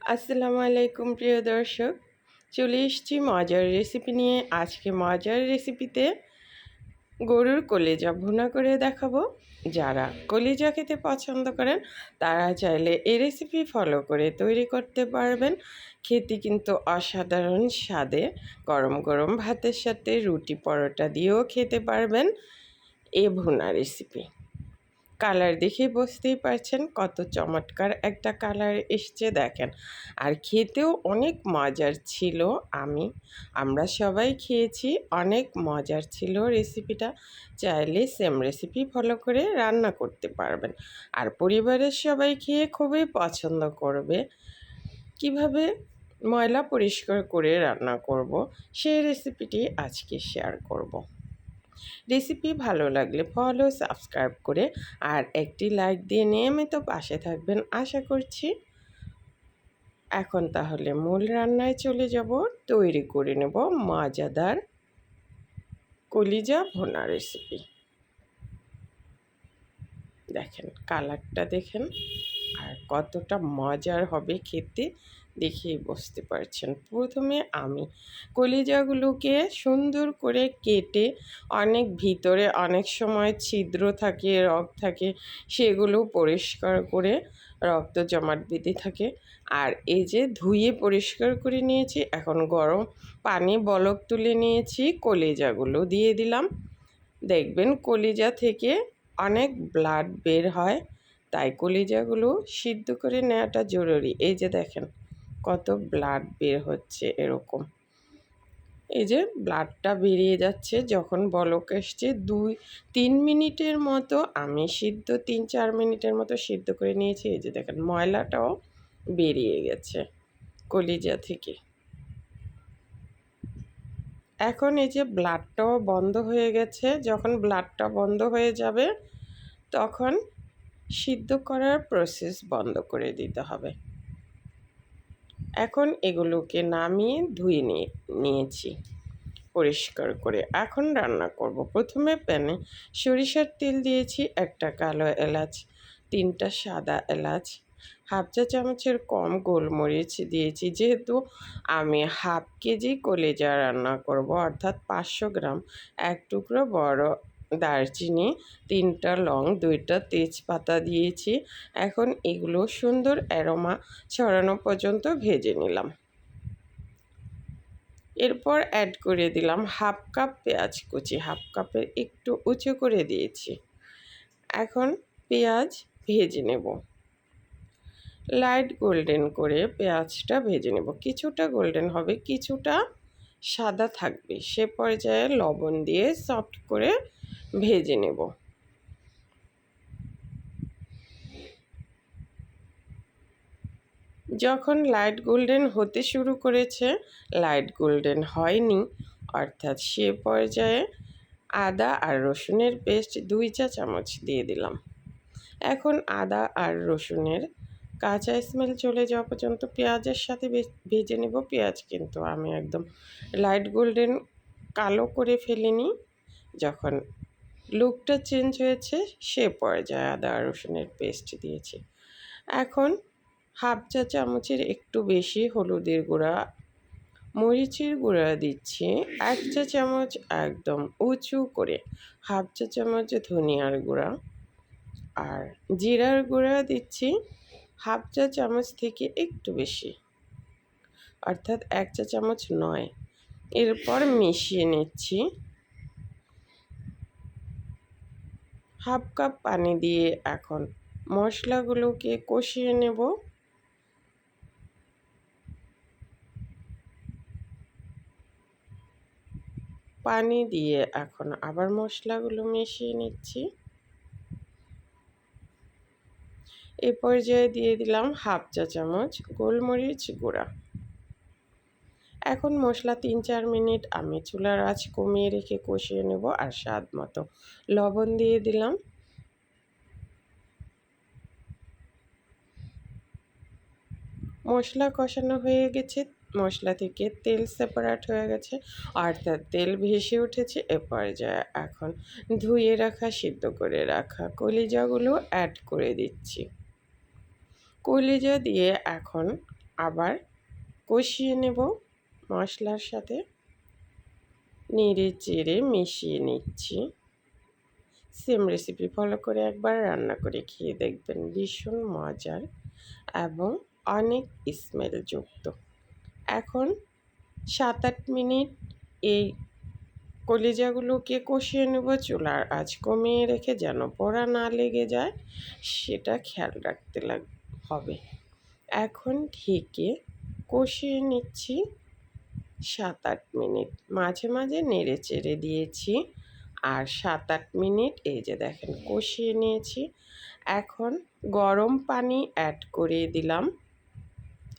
আসসালামু আলাইকুম, প্রিয় দর্শক। চলে এসেছি মজার রেসিপি নিয়ে। আজকে মজার রেসিপিতে গরুর কলেজা ভুনা করে দেখাবো। যারা কলেজা খেতে পছন্দ করেন, তারা চাইলে এই রেসিপি ফলো করে তৈরি করতে পারবেন। খেতে কিন্তু অসাধারণ স্বাদে গরম গরম ভাতের সাথে রুটি পরোটা দিয়েও খেতে পারবেন। এ ভুনা রেসিপি কালার দেখে বুঝতেই পারছেন কত চমৎকার একটা কালার এসছে দেখেন। আর খেতেও অনেক মজার ছিল আমি। আমরা সবাই খেয়েছি, অনেক মজার ছিল রেসিপিটা চাইলে সেম রেসিপি ফলো করে রান্না করতে পারবেন। আর পরিবারের সবাই খেয়ে খুবই পছন্দ করবে। কীভাবে ময়লা পরিষ্কার করে রান্না করব, সেই রেসিপিটি আজকে শেয়ার করব। রেসিপি ভালো লাগলে ফলো সাবস্ক্রাইব করে আর একটি লাইক দিয়ে নিয়মিত পাশে থাকবেন আশা করছি। এখন তাহলে মূল রান্নায় চলে যাব। তৈরি করে নেব মজাদার কলিজা ভোনা রেসিপি দেখেন কালারটা দেখেন আর কতটা মজার হবে খেতে। দেখেই বসতে পারছেন। প্রথমে আমি কলিজাগুলোকে সুন্দর করে কেটে অনেক ভিতরে অনেক সময় ছিদ্র থাকে রক থাকে, সেগুলো পরিষ্কার করে রক্ত জমাট বেঁধে থাকে। আর এই যে ধুয়ে পরিষ্কার করে নিয়েছি, এখন গরম পানি বলক তুলে নিয়েছি, কলিজাগুলো দিয়ে দিলাম। দেখবেন কলিজা থেকে অনেক ব্লাড বের হয়, তাই কলিজাগুলো সিদ্ধ করে নেওয়াটা জরুরি। এই যে দেখেন কত ব্লাড বের হচ্ছে এরকম। এই যে ব্লাডটা বেরিয়ে যাচ্ছে, যখন বলক এসছে, দুই, তিন মিনিটের মতো, আমি সিদ্ধ, তিন, চার মিনিটের মতো সিদ্ধ করে নিয়েছি। এই যে দেখেন, ময়লাটাও বেরিয়ে গেছে কলিজা থেকে। এখন এই যে ব্লাডটাও বন্ধ হয়ে গেছে। যখন ব্লাডটা বন্ধ হয়ে যাবে, তখন সিদ্ধ করার প্রসেস বন্ধ করে দিতে হবে। এখন এগুলোকে নামিয়ে ধুয়ে নিয়ে, নিয়েছি পরিষ্কার করে। এখন রান্না করব। প্রথমে প্যানে সরিষার তেল দিয়েছি, একটা কালো এলাচ, তিনটা সাদা এলাচ, হাফ চা চামচের কম গোলমরিচ দিয়েছি। যেহেতু আমি হাফ কেজি কলেজা রান্না করব, অর্থাৎ পাঁচশো গ্রাম, এক টুকরো বড় দারচিনি, তিনটা লং, দুইটা তেজপাতা দিয়েছি। এখন এগুলো সুন্দর অ্যারোমা ছড়ানো পর্যন্ত ভেজে নিলাম। এরপর অ্যাড করে দিলাম হাফ কাপ পেঁয়াজ কুচি। হাফ কাপের একটু উঁচু করে দিয়েছি। এখন পেঁয়াজ ভেজে নেব। লাইট গোল্ডেন করে পেঁয়াজটা ভেজে নেব। কিছুটা গোল্ডেন হবে, কিছুটা সাদা থাকবে। সে পর্যায়ে লবণ দিয়ে সফট করে ভেজে নেব। যখন লাইট গোল্ডেন হতে শুরু করেছে, লাইট গোল্ডেন হয়নি, অর্থাৎ সে পর্যায়ে আদা আর রসুনের পেস্ট দুই চা চামচ দিয়ে দিলাম। এখন আদা আর রসুনের কাঁচা স্মেল চলে যাওয়া পর্যন্ত পেঁয়াজের সাথে ভেজে নেব। পেঁয়াজ কিন্তু আমি একদম লাইট গোল্ডেন কালো করে ফেলিনি। যখন লুকটা চেঞ্জ হয়েছে, সে পর্যায়ে আদা রসুনের পেস্ট দিয়েছি। এখন হাফ চা চামচের একটু বেশি হলুদের গুঁড়া, মরিচের গুঁড়া দিচ্ছি, এক চা চামচ একদম উঁচু করে হাফ চা চামচ ধনিয়ার গুঁড়া আর জিরার গুঁড়া দিচ্ছি হাফ চা চামচ থেকে একটু বেশি, অর্থাৎ এক চা চামচ নয়। এরপর মিশিয়ে নিচ্ছি। হাফ কাপ পানি দিয়ে এখন মশলাগুলোকে কষিয়ে নেব। পানি দিয়ে এখন আবার মশলাগুলো মিশিয়ে নিচ্ছি। এ পর্যায়ে দিয়ে দিলাম হাফ চা চামচ গোলমরিচ গুঁড়া। এখন মশলা তিন চার মিনিট আমি চুলার আঁচ কমিয়ে রেখে কষিয়ে নেব আর স্বাদ মতো। লবণ দিয়ে দিলাম। মশলা কষানো হয়ে গেছে। মশলা থেকে তেল সেপারেট হয়ে গেছে অর্থাৎ তেল ভেসে উঠেছে এ পর্যায়ে এখন ধুয়ে রাখা, সিদ্ধ করে রাখা কলিজাগুলো অ্যাড করে দিচ্ছি। কলিজা দিয়ে এখন আবার কষিয়ে নেব। মশলার সাথে নেড়ে চেড়ে মিশিয়ে নিচ্ছি। সেম রেসিপি ফলো করে একবার রান্না করে খেয়ে দেখবেন ভীষণ মজার এবং অনেক স্মেলযুক্ত এখন সাত আট মিনিট এই কলিজাগুলোকে কষিয়ে নেব, চুলার আঁচ কমিয়ে রেখে যেন পোড়া না লেগে যায়, সেটা খেয়াল রাখতে লাগ, হবে। এখন ঢেকে কষিয়ে নিচ্ছি। সাত আট মিনিট। মাঝে মাঝে নেড়ে চেড়ে দিয়েছি। আর সাত আট মিনিট এই যে দেখেন কষিয়ে নিয়েছি। এখন গরম পানি অ্যাড করে দিলাম।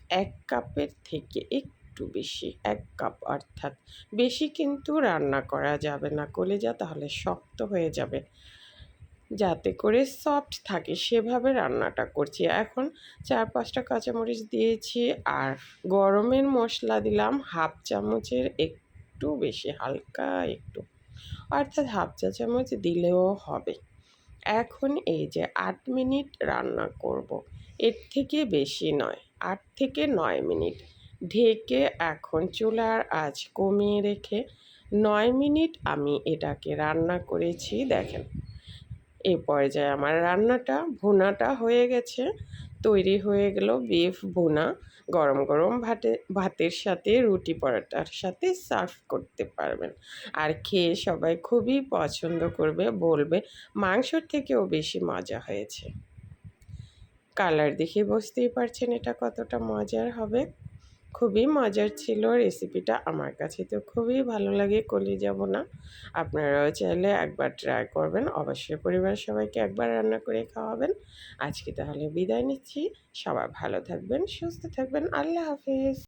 এক কাপের থেকে একটু বেশি, এক কাপ অর্থাৎ বেশি কিন্তু রান্না করা যাবে না। কলেজা তাহলে শক্ত হয়ে যাবে। যাতে করে সফট থাকে, সেভাবে রান্নাটা করছি। এখন চার পাঁচটা কাঁচামরিচ দিয়েছি আর গরমের মশলা দিলাম হাফ চামচের একটু বেশি, হালকা একটু। অর্থাৎ হাফ চা চামচ দিলেও হবে। এখন এই যে আট মিনিট রান্না করব। এর থেকে বেশি নয়, আট থেকে নয় মিনিট। ঢেকে এখন চুলার আঁচ কমিয়ে রেখে নয় মিনিট আমি এটাকে রান্না করেছি, দেখেন। এই পর্যায়ে আমার রান্নাটা, ভুনাটা হয়ে গেছে। তৈরি হয়ে গেল বিফ ভুনা। গরম গরম ভাতে, ভাতের সাথে রুটি পরোটার সাথে সার্ভ করতে পারবেন। আর খেয়ে সবাই খুবই পছন্দ করবে, বলবে মাংসর থেকেও বেশি মজা হয়েছে। কালার দেখে বুঝতেই পারছেন এটা কতটা মজার হবে। খুবই মজার ছিল রেসিপিটা আমার কাছে। তো খুবই ভালো লাগে কলি যাব না আপনারাও চাইলে একবার ট্রাই করবেন। অবশ্যই পরিবারের সবাইকে একবার রান্না করে খাওয়াবেন। আজকে তাহলে বিদায় নিচ্ছি। সবাই ভালো থাকবেন, সুস্থ থাকবেন। আল্লাহ হাফিজ।